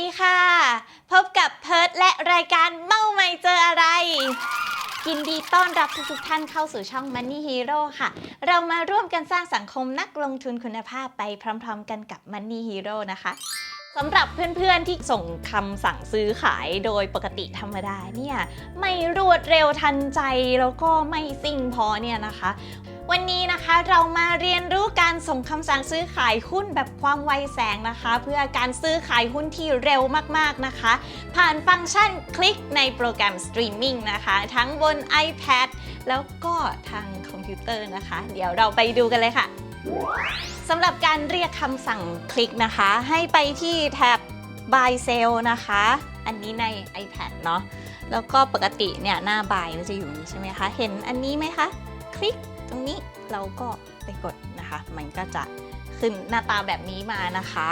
ดีค่ะ พบกับเพิร์ดและรายการเมาไม่เจออะไร ยินดีต้อนรับทุกๆท่านเข้าสู่ช่อง Money Hero ค่ะ เรามาร่วมกันสร้างสังคมนักลงทุนคุณภาพไปพร้อมๆกันกับ Money Hero นะคะสำหรับเพื่อนๆที่ส่งคำสั่งซื้อขายโดยปกติธรรมดาเนี่ยไม่รวดเร็วทันใจแล้วก็ไม่ซิ่งพอเนี่ยนะคะ วันนี้นะคะเรามาเรียนรู้การส่งคำสั่งซื้อขายหุ้นแบบความไวแสงนะคะ เพื่อการซื้อขายหุ้นที่เร็วมากๆนะคะ ผ่านฟังก์ชันคลิกในโปรแกรมสตรีมมิ่งนะคะ ทั้งบน iPad แล้วก็ทางคอมพิวเตอร์นะคะ เดี๋ยวเราไปดูกันเลยค่ะสำหรับการเรียกคำสั่งคลิกนะคะ ให้ไปที่แท็บ buy sell นะคะ อันนี้ใน iPad เนาะแล้วก็ปกติเนี่ยหน้า buy มันจะอยู่นี้ใช่ไหมคะ เห็นอันนี้ไหมคะ คลิก รงนี้เราก็ไปกดนะคะ มันก็จะขึ้นหน้าตาแบบนี้มานะคะ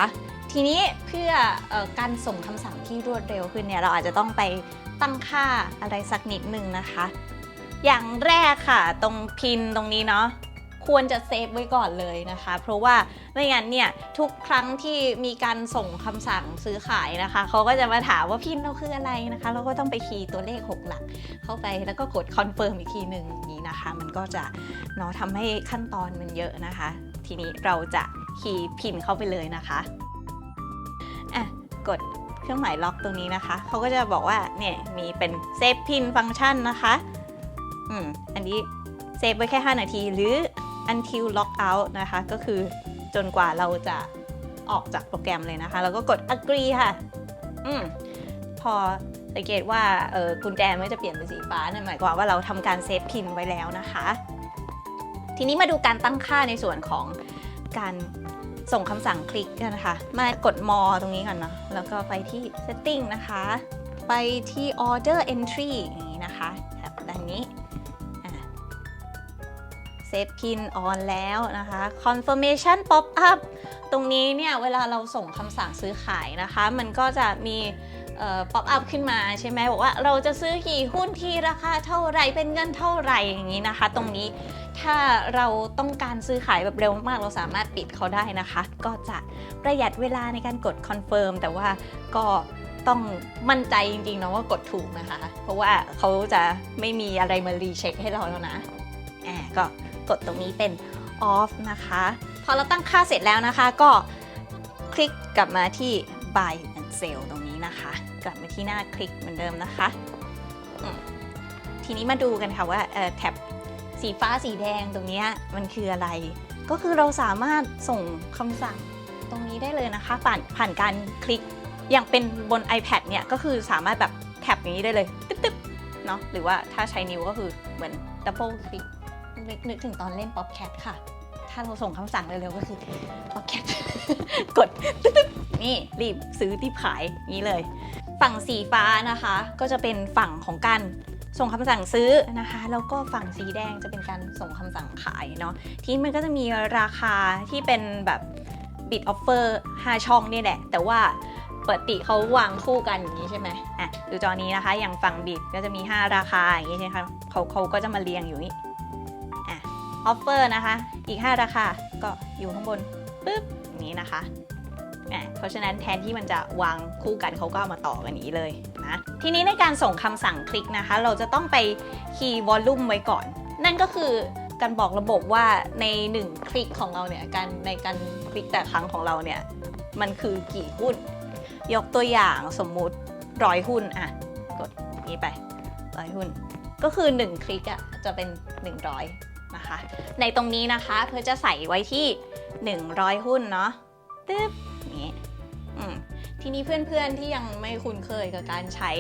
ทีนี้เพื่อออการส่งคำสั่งที่รวดเร็วขึ้นเนี่ยเราอาจจะต้องไปตั้งค่าอะไรสักนิดหนึ่งนะคะ อย่างแรกค่ะ ตรงพินตรงนี้เนาะ ควรจะเซฟไว้ก่อนเลยนะคะ เพราะว่าไม่งั้นเนี่ยทุกครั้งที่มีการส่งคำสั่งซื้อขายนะคะ เขาก็จะมาถามว่าพินเราคืออะไรนะคะ เราก็ต้องไปคีย์ตัวเลข 6 หลัก เข้าไปแล้วก็กดคอนเฟิร์มอีกทีหนึ่งอย่างนี้นะคะ มันก็จะเนาะทำให้ขั้นตอนมันเยอะนะคะ ทีนี้เราจะคีย์พินเข้าไปเลยนะคะอะกดเครื่องหมายล็อกตรงนี้นะคะ เขาก็จะบอกว่าเนี่ยมีเป็นเซฟพินฟังก์ชันนะคะ อืม อันนี้เซฟไว้แค่ 5 นาทีหรือ until lock out นะคะ ก็คือจนกว่าเราจะออกจากโปรแกรมเลยนะคะ แล้วก็กด agree ค่ะ อืมพอสังเกตว่าเออกุญแจมันจะเปลี่ยนเป็นสีฟ้านั่นหมายความว่าเราทำการเซฟพินไว้แล้วนะคะ ทีนี้มาดูการตั้งค่าในส่วนของการส่งคำสั่งคลิกกันนะคะ มากด more ตรงนี้ก่อนเนาะแล้วก็ไปที่ setting นะคะ ไปที่ order entry อย่าง เซฟพินออนแล้วนะคะ confirmation pop up ตรงนี้เนี่ยเวลาเราส่งคำสั่งซื้อขายนะคะ มันก็จะมีป๊อปอัพขึ้นมาใช่ไหมบอกว่าเราจะซื้อกี่หุ้นที่ราคาเท่าไหรเป็นเงินเท่าไหร่อย่างนี้นะคะ ตรงนี้ถ้าเราต้องการซื้อขายแบบเร็วมากเราสามารถปิดเขาได้นะคะ ก็จะประหยัดเวลาในการกดคอนเฟิร์มแต่ว่าก็ต้องมั่นใจจริงๆนะว่ากดถูกนะคะ เพราะว่าเขาจะไม่มีอะไรมารีเช็คให้เราแล้วนะอ่าก็ กดตรงนี้เป็น off นะคะ พอเราตั้งค่าเสร็จแล้วนะคะ ก็คลิกกลับมาที่ buy and sell ตรงนี้นะคะ กลับมาที่หน้าคลิกเหมือนเดิมนะคะ ทีนี้มาดูกันค่ะว่าแท็บสีฟ้าสีแดงตรงนี้มันคืออะไร ก็คือเราสามารถส่งคำสั่งตรงนี้ได้เลยนะคะ ผ่านผ่านการคลิกอย่างเป็นบน iPad เนี่ยก็คือสามารถแบบแท็บอย่างนี้ได้เลย ตึ๊บๆเนาะหรือว่าถ้าใช้นิ้วก็คือเหมือน double click นึก นึกถึงตอนเล่นป๊อปแคทค่ะ ถ้าเราส่งคำสั่งเร็วๆก็คือป๊อปแคทกดตึ๊บนี่รีบซื้อรีบขายนี้เลย ฝั่งสีฟ้านะคะ ก็จะเป็นฝั่งของการส่งคำสั่งซื้อนะคะ แล้วก็ฝั่งสีแดงจะเป็นการส่งคำสั่งขายเนาะทีนี้มันก็จะมีราคาที่เป็นแบบบิดออฟเฟอร์5ช่องนี่แหละ แต่ว่าปกติเขาวางคู่กันอย่างนี้ใช่ไหมอะดูจอนี้นะคะ อย่างฝั่งบิดก็จะมี 5 ราคาอย่างนี้ใช่ไหมคะเขาเขาก็จะมาเรียงอยู่นี่ ออฟเฟอร์นะคะ อีก 5 ราคา ก็อยู่ข้างบนปึ๊บนี้นะคะเพราะฉะนั้นแทนที่มันจะวางคู่กันเขาก็ามาต่อกันนี้เลยนะทีนี้ในการส่งคำสั่งคลิกนะคะ เราจะต้องไปคีย์วอลลุ่มไว้ก่อน นั่นก็คือการบอกระบบว่าใน 1 คลิกของเราเนี่ยการในการคลิกแต่ครั้งของเราเนี่ยมันคือกี่หุ้น ยกตัวอย่างสมมุติร้อยหุ้นอะกดนี้ไปร้อยหุ้น ก็คือ 1 คลิกอะจะเป็น 100 นะคะ ในตรงนี้นะคะเพื่อจะใส่ไว้ที่ 100 หุ้นเนาะตึ๊บนี้อืมทีนี้เพื่อนๆที่ยังไม่คุ้นเคยกับการใช้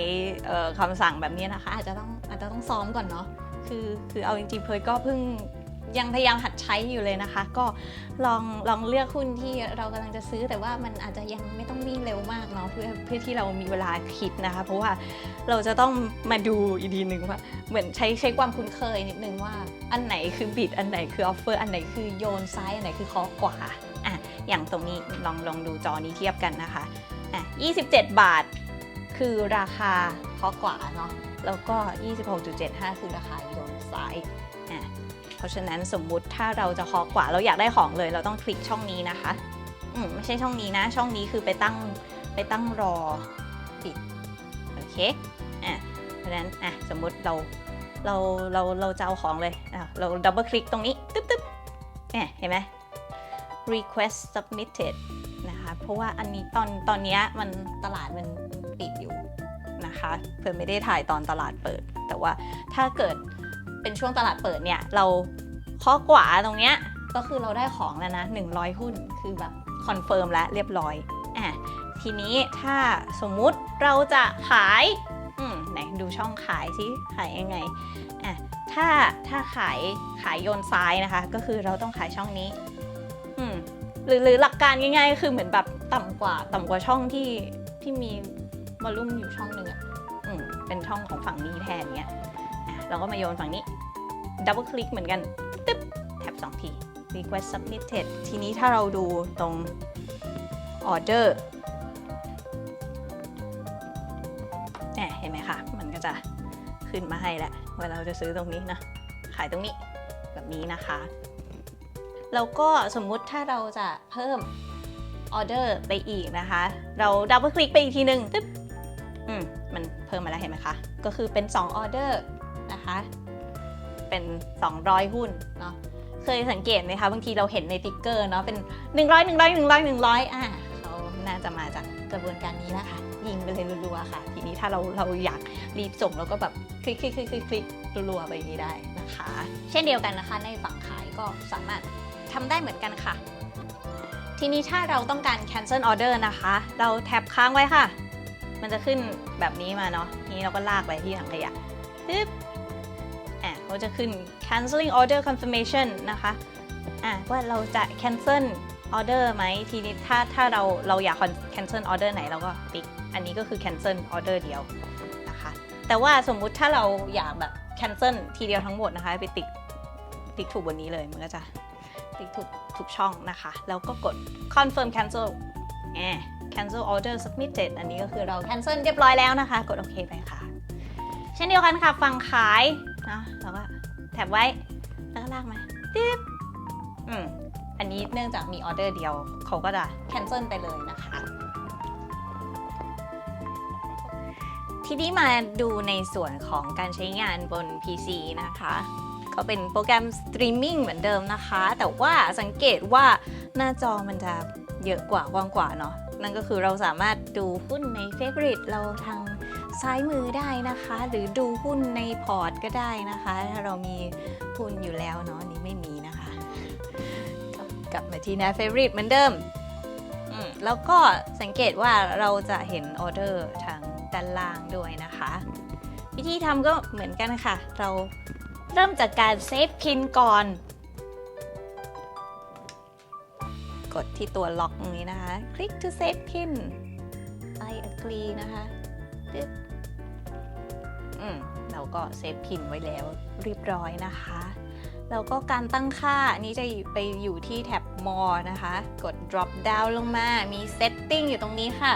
คำสั่งแบบนี้นะคะ อาจจะต้องอาจจะต้องซ้อมก่อนเนาะคือคือเอาจริงๆเพิร์ก็เพิ่ง ยังพยายามหัดใช้อยู่เลยนะคะ ก็ลองลองเลือกหุ้นที่เรากำลังจะซื้อ แต่ว่ามันอาจจะยังไม่ต้องวิ่งเร็วมากเนาะเพื่อเพื่อที่เรามีเวลาคิดนะคะ เพราะว่าเราจะต้องมาดูอีกทีหนึ่งว่าเหมือนใช้ใช้ความคุ้นเคยนิดนึงว่าอันไหนคือบิดอันไหนคือออฟเฟอร์อันไหนคือโยนซ้ายอันไหนคือคาะขวาอะอย่างตรงนี้ลองลองดูจอนี้เทียบกันนะคะอะ27 บาท คือราคาคาะขวาเนาะแล้วก็ 26.75 คือราคาโยนซ้ายอะ เพราะฉะนั้นสมมุติถ้าเราจะเคาะขวาเราอยากได้ของเลย เราต้องคลิกช่องนี้นะคะอืมไม่ใช่ช่องนี้นะ ช่องนี้คือไปตั้งไปตั้งรอปิดโอเคอะเพราะฉะนั้นอะสมมุติเราเราเราเราจะเอาของเลยอะเราดับเบิลคลิกตรงนี้ตึ๊บตึ๊บเนี่ยเห็นไหม request submitted นะคะ เพราะว่าอันนี้ตอนตอนเนี้ยมันตลาดมันปิดอยู่นะคะ เพื่อไม่ได้ถ่ายตอนตลาดเปิด แต่ว่าถ้าเกิด เป็นช่วงตลาดเปิดเนี่ย เราเคาะขวาตรงเนี้ยก็คือเราได้ของแล้วนะ100 หุ้นคือแบบคอนเฟิร์มแล้วเรียบร้อยอะทีนี้ถ้าสมมุติเราจะขายอืมไหนดูช่องขายสิขายยังไงอะถ้าถ้าขายขายโยนซ้ายนะคะ ก็คือเราต้องขายช่องนี้อืมหรือหรือหลักการง่ายๆ คือเหมือนแบบต่ำกว่า ต่ำกว่าช่องที่ที่มีวอลลุ่มอยู่ช่องหนึ่งอะอืมเป็นช่องของฝั่งนี้แทนเนี้ย เราก็มาโยนฝั่งนี้ ดับเบิลคลิกเหมือนกัน ตึ๊บ แท็บสองที request submitted ทีนี้ถ้าเราดูตรง order แหมเห็นไหมคะ มันก็จะขึ้นมาให้แหล้วว่าเราจะซื้อตรงนี้นะ ขายตรงนี้แบบนี้นะคะ แล้วก็สมมุติถ้าเราจะเพิ่มออเดอร์ไปอีกนะคะ เราดับเบิลคลิกไปอีกทีหนึ่งตึ๊บอืมมันเพิ่มมาแล้วเห็นไหมคะ ก็คือเป็น2ออเดอร์ นะคะ เป็น 200 หุ้นเนาะเคยสังเกตไหมคะบางทีเราเห็นในติ๊กเกอร์เนาะเป็น 100 100 100 100อะเขาน่าจะมาจากกระบวนการนี้นะคะ ยิงไปเลยรัวๆค่ะ ทีนี้ถ้าเราเราอยากรีบส่งเราก็แบบคลิกคลิกคลิกคลิกคลิกรัวๆไปอย่างนี้ได้นะคะ เช่นเดียวกันนะคะ ในฝั่งขายก็สามารถทำได้เหมือนกันค่ะ ทีนี้ถ้าเราต้องการ cancel order นะคะ เราแท็บค้างไว้ค่ะ มันจะขึ้นแบบนี้มาเนาะทีนี้เราก็ลากไปที่ถังขยะปึ๊บ อะเขาจะขึ้น canceling order confirmation นะคะอะว่าเราจะ cancel order ไหมทีนี้ถ้าถ้าเราเราอยาก cancel order ไหนเราก็ติ๊กอันนี้ก็คือ cancel order เดียวนะคะ แต่ว่าสมมุติถ้าเราอยากแบบ cancel ทีเดียวทั้งหมดนะคะไปติ๊กติ๊กถูกบนนี้เลยมันก็จะติ๊กถูกถูกช่องนะคะ แล้วก็กด confirm cancel แหม cancel order submitted อันนี้ก็คือเรา cancel เรียบร้อยแล้วนะคะ กดโอเคไปค่ะ เช่นเดียวกันค่ะ ฝั่งขาย นะเราก็แท็บไว้แล้วก็ลากมาติ๊บอืมอันนี้เนื่องจากมีออเดอร์เดียว เขาก็จะ cancel ไปเลยนะคะ ทีนี้มาดูในส่วนของการใช้งานบน PC นะคะ ก็เป็นโปรแกรมสตรีมมิ่งเหมือนเดิมนะคะ แต่ว่าสังเกตว่าหน้าจอมันจะเยอะกว่ากว้างกว่าเนาะนั่นก็คือเราสามารถดูหุ้นใน Favorite เราทาง ซ้ายมือได้นะคะ หรือดูหุ้นในพอร์ตก็ได้นะคะ ถ้าเรามีหุ้นอยู่แล้วเนาะนี้ไม่มีนะคะ กลับมาที่หน้า Favorite เหมือนเดิมอืมแล้วก็สังเกตว่าเราจะเห็นออเดอร์ทางด้านล่างด้วยนะคะ วิธีทำก็เหมือนกันค่ะ เราเริ่มจากการเซฟพินก่อน กดที่ตัวล็อกตรงนี้นะคะ คลิก to save pin I agree นะคะ ตึ๊บอืมเราก็เซฟพินไว้แล้วเรียบร้อยนะคะ แล้วก็การตั้งค่านี้จะไปอยู่ที่แท็บ more นะคะ กด drop down ลงมา มี setting อยู่ตรงนี้ค่ะ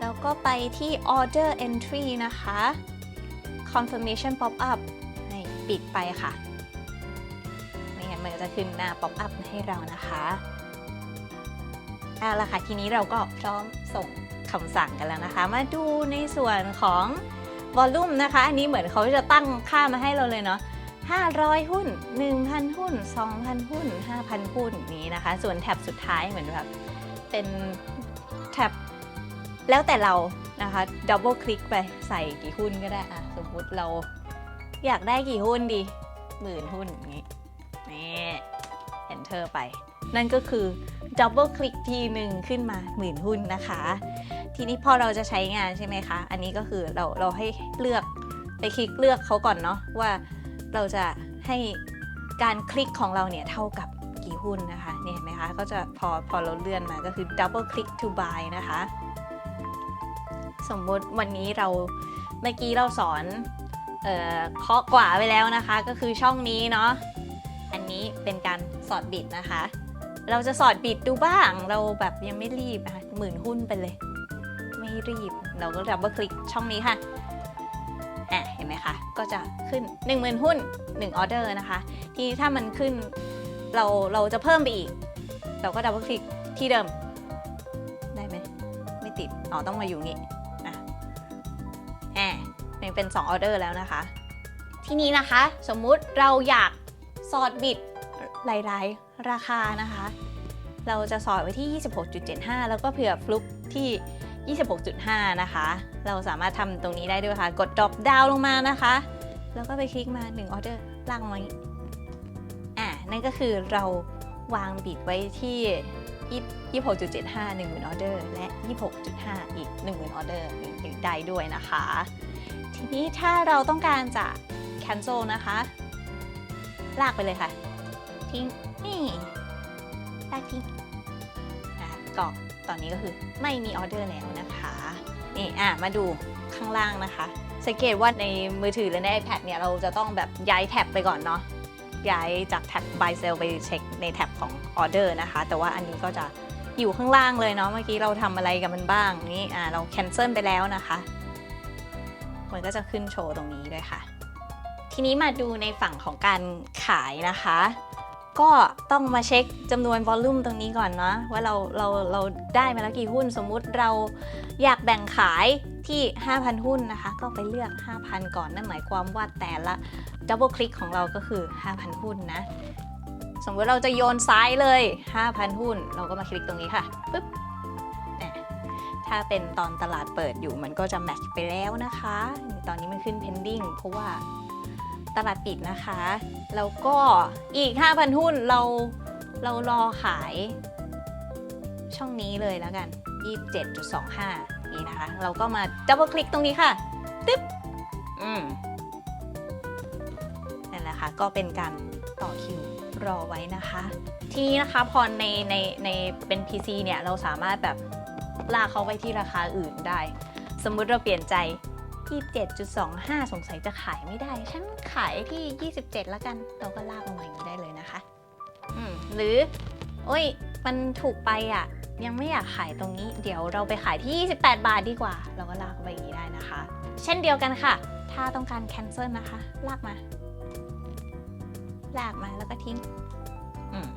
แล้วก็ไปที่ order entry นะคะ confirmation pop up ให้ปิดไปค่ะ ไม่งั้นมันจะขึ้นหน้า pop up ให้เรานะคะเอาละค่ะ ทีนี้เราก็พร้อมส่ง คำสั่งกันแล้วนะคะ มาดูในส่วนของ volume นะคะ อันนี้เหมือนเขาจะตั้งค่ามาให้เราเลยเนาะ500 หุ้น 1,000 หุ้น 2,000 หุ้น 5,000 หุ้นนี้นะคะ ส่วนแท็บสุดท้ายเหมือนแบบเป็นแท็บแล้วแต่เรานะคะดับเบิลคลิกไปใส่กี่หุ้นก็ได้อะสมมติเราอยากได้กี่หุ้นดีหมื่นหุ้นอย่างนี้นี่ enter ไป นั่นก็คือดับเบิลคลิกทีหนึ่งขึ้นมาหมื่นหุ้นนะคะ ทีนี้พอเราจะใช้งานใช่ไหมคะ อันนี้ก็คือเราเราให้เลือกไปคลิกเลือกเขาก่อนเนาะว่าเราจะให้การคลิกของเราเนี่ยเท่ากับกี่หุ้นนะคะเนี่ยเห็นไหมคะก็จะพอพอเราเลื่อนมาก็คือ double click to buy นะคะ สมมุติวันนี้เราเมื่อกี้เราสอนเอ่อเคาะกว่าไปแล้วนะคะ ก็คือช่องนี้เนาะอันนี้เป็นการสอดบิดนะคะ เราจะสอดบิดดูบ้าง เราแบบยังไม่รีบนะคะหมื่นหุ้นไปเลย ไม่รีบ เราก็ดับเบิลคลิกช่องนี้ค่ะอะเห็นไหมคะ ก็จะขึ้น 1 0,000 หุ้น 1 ออเดอร์นะคะ ทีนี้ถ้ามันขึ้นเราเราจะเพิ่มไปอีก เราก็ดับเบิลคลิกที่เดิม ได้ไหมไม่ติด อ๋อ ต้องมาอยู่นี่นะแหมมันเป็น 2 ออเดอร์แล้วนะคะ ทีนี้นะคะ สมมุติเราอยากสอดบิดหลายๆ ราคานะคะ เราจะสอดไว้ที่ 26.75 แล้วก็เผื่อฟลุกที่ 26.5 นะคะ เราสามารถทำตรงนี้ได้ด้วยค่ะ กด drop down ลงมานะคะ แล้วก็ไปคลิกมา1ออเดอร์ล่างลงมาอย่างนี้อ่านั่นก็คือเราวางบิดไว้ที่ 26.75 10,000ออเดอร์ และ 26.5 อีก 10,000ออเดอร์นี้ได้ด้วยนะคะ ทีนี้ถ้าเราต้องการจะ cancel นะคะ ลากไปเลยค่ะ ทิ้ง นี่ลากทิ้งอะก็ตอนนี้ก็คือไม่มีออเดอร์แล้วนะคะนี่อะมาดูข้างล่างนะคะ สังเกตว่าในมือถือและใน iPad เนี่ยเราจะต้องแบบย้ายแท็บไปก่อนเนาะย้ายจากแท็บ buy sell ไปเช็คในแท็บของออเดอร์นะคะ แต่ว่าอันนี้ก็จะอยู่ข้างล่างเลยเนาะเมื่อกี้เราทำอะไรกับมันบ้างนี่อ่าเรา cancel ไปแล้วนะคะ มันก็จะขึ้นโชว์ตรงนี้ด้วยค่ะ ทีนี้มาดูในฝั่งของการขายนะคะ ก็ต้องมาเช็คจำนวนวอลลุ่มตรงนี้ก่อนเนาะว่าเราเราเราได้มาแล้วกี่หุ้นสมมุติเราอยากแบ่งขายที่ 5,000 หุ้นนะคะ ก็ไปเลือก 5,000 ก่อนนั่นหมายความว่าแต่ละดับเบิลคลิกของเราก็คือ 5,000 หุ้นนะ สมมติเราจะโยนซ้ายเลย 5,000 หุ้น เราก็มาคลิกตรงนี้ค่ะปึ๊บแหม่ถ้าเป็นตอนตลาดเปิดอยู่มันก็จะแมทช์ไปแล้วนะคะ ตอนนี้มันขึ้น pending เพราะว่า ตลาดปิดนะคะ แล้วก็อีก 5,000 หุ้นเราเรารอขายช่องนี้เลยแล้วกัน 27.25 นี่นะคะ เราก็มาดับเบิลคลิกตรงนี้ค่ะ ตึ๊บ อืมนั่นแหละค่ะ ก็เป็นการต่อคิวรอไว้นะคะ ทีนี้นะคะพอในในในเป็น PC เนี่ย เราสามารถแบบลากเขาไปที่ราคาอื่นได้ สมมุติเราเปลี่ยนใจ 27.25 สงสัยจะขายไม่ได้ ฉันขายที่ 27 แล้วกัน เราก็ลากลงมาอย่างนี้ได้เลยนะคะ อืมหรือ โอ้ย มันถูกไปอะ ยังไม่อยากขายตรงนี้ เดี๋ยวเราไปขายที่ 28 บาทดีกว่า เราก็ลากไปอย่างนี้ได้นะคะ เช่นเดียวกันค่ะ ถ้าต้องการ cancel นะคะ ลากมา ลากมาแล้วก็ทิ้ง อืม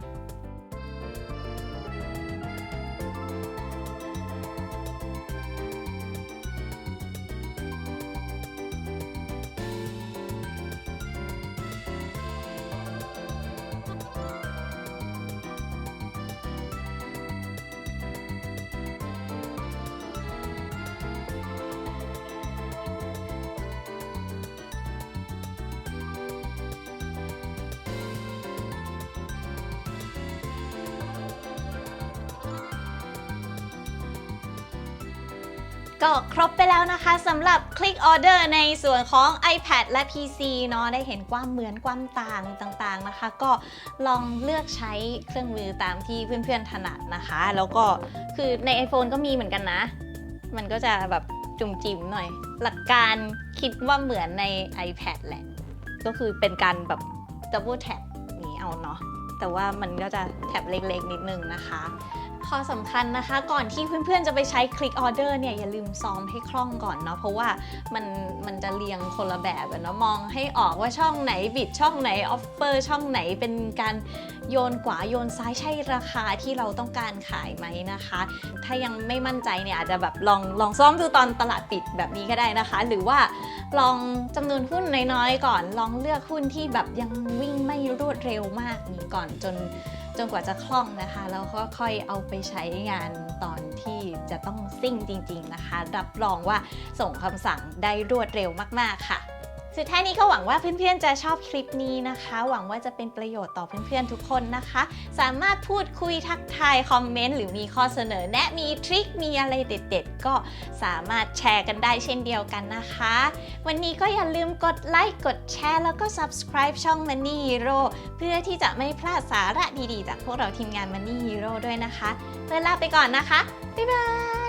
ก็ครบไปแล้วนะคะสำหรับคลิกออเดอร์ในส่วนของ iPad และ PC เนาะได้เห็นความเหมือนความต่างต่างๆนะคะ ก็ลองเลือกใช้เครื่องมือตามที่เพื่อนๆถนัดนะคะ แล้วก็คือใน iPhone ก็มีเหมือนกันนะ มันก็จะแบบจุ่มจิ๋มหน่อย หลักการคิดว่าเหมือนใน iPad แหละ ก็คือเป็นการแบบ double tap นี้เอาเนาะแต่ว่ามันก็จะแท็บเล็กๆ นิดนึงนะคะ อสำคัญนะคะ ก่อนที่เพื่อนๆจะไปใช้คลิกออเดอร์เนี่ยอย่าลืมซ้อมให้คล่องก่อนเนาะเพราะว่ามันมันจะเรียงคนละแบบเนาะมองให้ออกว่าช่องไหนบิดช่องไหนออฟเฟอร์ช่องไหนเป็นการโยนขวาโยนซ้ายใช่ราคาที่เราต้องการขายไหมนะคะ ถ้ายังไม่มั่นใจเนี่ยอาจจะแบบลองลองซ้อมดูตอนตลาดปิดแบบนี้ก็ได้นะคะ หรือว่าลองจำนวนหุ้นน้อยๆก่อน ลองเลือกหุ้นที่แบบยังวิ่งไม่รวดเร็วมากนี้ก่อนจน จนกว่าจะคล่องนะคะแล้วก็ค่อยเอาไปใช้งานตอนที่จะต้องซิ่งจริง ๆนะคะ รับรองว่าส่งคำสั่งได้รวดเร็วมาก ๆ ค่ะ สุดท้ายนี้ก็หวังว่าเพื่อนๆจะชอบคลิปนี้นะคะ หวังว่าจะเป็นประโยชน์ต่อเพื่อนๆทุกคนนะคะ สามารถพูดคุยทักทายคอมเมนต์หรือมีข้อเสนอแนะมีทริคมีอะไรเด็ดๆ ก็สามารถแชร์กันได้เช่นเดียวกันนะคะ วันนี้ก็อย่าลืมกดไลค์กดแชร์แล้วก็ subscribe ช่อง Money Hero เพื่อที่จะไม่พลาดสาระดีๆ จากพวกเราทีมงาน Money Hero ด้วยนะคะเพื่อลาไปก่อนนะคะบ๊ายบาย